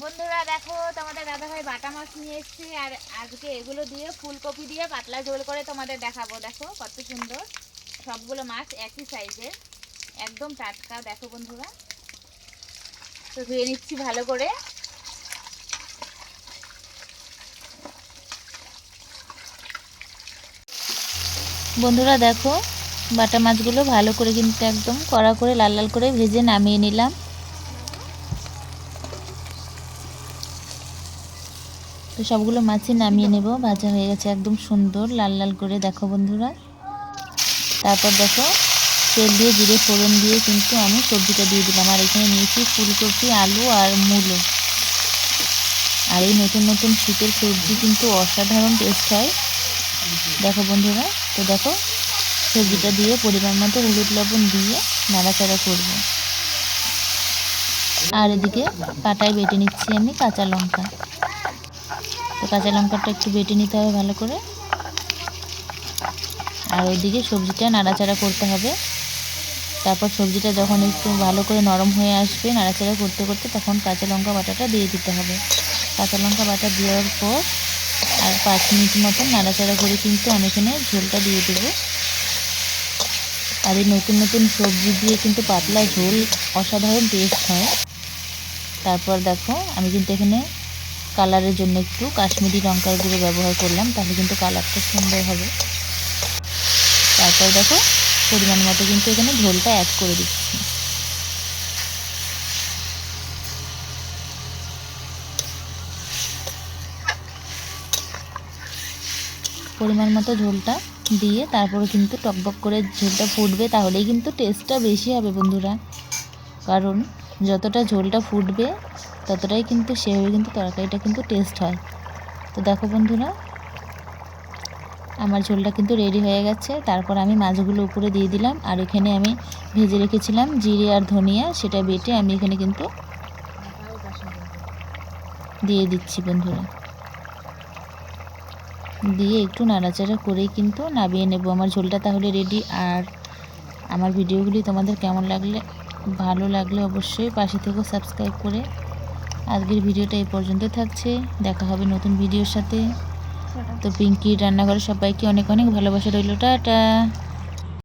বন্ধুরা দেখো, তোমাদের দাদাভাই বাটা মাছ নিয়ে এসেছি, আর আজকে এগুলো দিয়ে ফুলকপি দিয়ে পাতলা ঝোল করে তোমাদের দেখাবো। দেখো, কত সুন্দর। সবগুলো মাছ একই সাইজের, একদম টাটকা। দেখো বন্ধুরা, তো ধুয়ে নিচ্ছি ভালো করে। বন্ধুরা দেখো বাটা মাছগুলো ভালো করে কিন্তু একদম কড়া করে লাল লাল করে ভেজে নামিয়ে নিলাম। তো সবগুলো মাছই নামিয়ে নেব। ভাজা হয়ে গেছে একদম সুন্দর, লাল লাল করে দেখো বন্ধুরা। তারপর দেখো তেল দিয়ে জিরে ফোড়ন দিয়ে কিন্তু আমি সবজিটা দিয়ে দিলাম। আর এখানে নিয়েছি ফুলকপি, আলু আর মূলো। আর এই নতুন নতুন শীতের সবজি কিন্তু অসাধারণ টেস্ট হয়। দেখো বন্ধুরা, তো দেখো সবজিটা দিয়ে, পরিমাণ মতো হলুদ লবণ দিয়ে নাড়াচাড়া করব। আর এদিকে পাটায় বেটে নিচ্ছি আমি কাঁচা লঙ্কা। তো কাঁচা লঙ্কাটা একটু বেটে নিতে হবে ভালো করে। আর ওইদিকে সবজিটা নাড়াচাড়া করতে হবে। তারপর সবজিটা যখন একটু ভালো করে নরম হয়ে আসবে নাড়াচাড়া করতে করতে তখন কাঁচা লঙ্কা বাটাটা দিয়ে দিতে হবে। কাঁচা লঙ্কা বাটা দেওয়ার পর আর পাঁচ মিনিট মতন নাড়াচাড়া করে কিন্তু আমি এখানে ঝোলটা দিয়ে দেবো। আর এই নতুন নতুন সবজি দিয়ে কিন্তু পাতলা ঝোল অসাধারণ টেস্ট হয়। তারপর দেখো, আমি কিন্তু এখানে কালারের জন্য একটু কাশ্মীরি লঙ্কার গুঁড়ো ব্যবহার করলাম, তাহলে কিন্তু কালারটা সুন্দর হবে। তারপর দেখো, পরিমাণ মতো কিন্তু এখানে ঝোলটা অ্যাড করে দিচ্ছি। পরিমাণ মতো ঝোলটা দিয়ে তারপরে কিন্তু টকবক করে ঝোলটা ফুটবে, তাহলেই কিন্তু টেস্টটা বেশি হবে বন্ধুরা। কারণ যতটা ঝোলটা ফুটবে, ততটাই কিন্তু সেভাবে কিন্তু তরকারিটা কিন্তু টেস্ট হয়। তো দেখো বন্ধুরা, আমার ঝোলটা কিন্তু রেডি হয়ে গেছে। তারপর আমি মাছগুলো উপরে দিয়ে দিলাম, আর এখানে আমি ভেজে রেখেছিলাম জিরে আর ধনিয়া, সেটা বেটে আমি এখানে কিন্তু দিয়ে দিচ্ছি বন্ধুরা। দিয়ে একটু নাড়াচাড়া করেই কিন্তু নামিয়ে নেব। আমার ঝোলটা তাহলে রেডি আর আমার ভিডিওগুলি তোমাদের কেমন লাগলে? ভালো লাগলে অবশ্যই পাশে থেকে সাবস্ক্রাইব করে। আজকের ভিডিওটা এই পর্যন্ত থাকছে। দেখা হবে নতুন ভিডিওর সাথে। তো পিঙ্কি রান্নাঘরে সবাইকে অনেক অনেক ভালোবাসা রইল। টাটা!